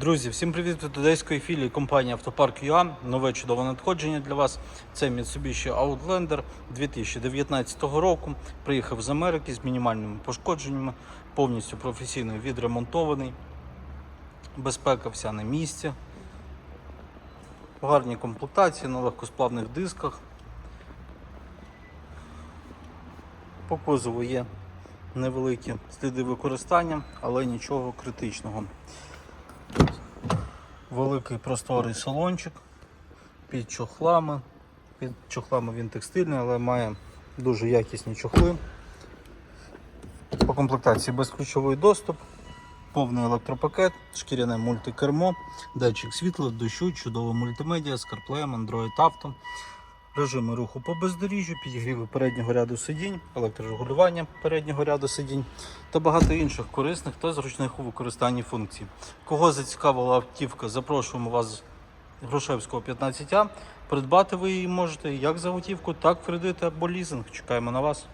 Друзі, всім привіт від одеської філії компанії Автопарк ЮА. Нове чудове надходження для вас. Це Mitsubishi Outlander 2019 року. Приїхав з Америки з мінімальними пошкодженнями, повністю професійно відремонтований. Безпека вся на місці. В гарній комплектації на легкосплавних дисках. По кузову є невеликі сліди використання, але нічого критичного. Великий просторий салончик під чохлами. Під чохлами він текстильний, але має дуже якісні чохли. По комплектації безключовий доступ, повний електропакет, шкіряне мультикермо, датчик світла, дощу, чудова мультимедіа з CarPlay, Android Auto, режими руху по бездоріжжю, підігріви переднього ряду сидінь, електрорегулювання переднього ряду сидінь та багато інших корисних та зручних у використанні функцій. Кого зацікавила автівка, запрошуємо вас Грушевського 15А. Придбати ви її можете як за готівку, так в кредит або лізинг. Чекаємо на вас.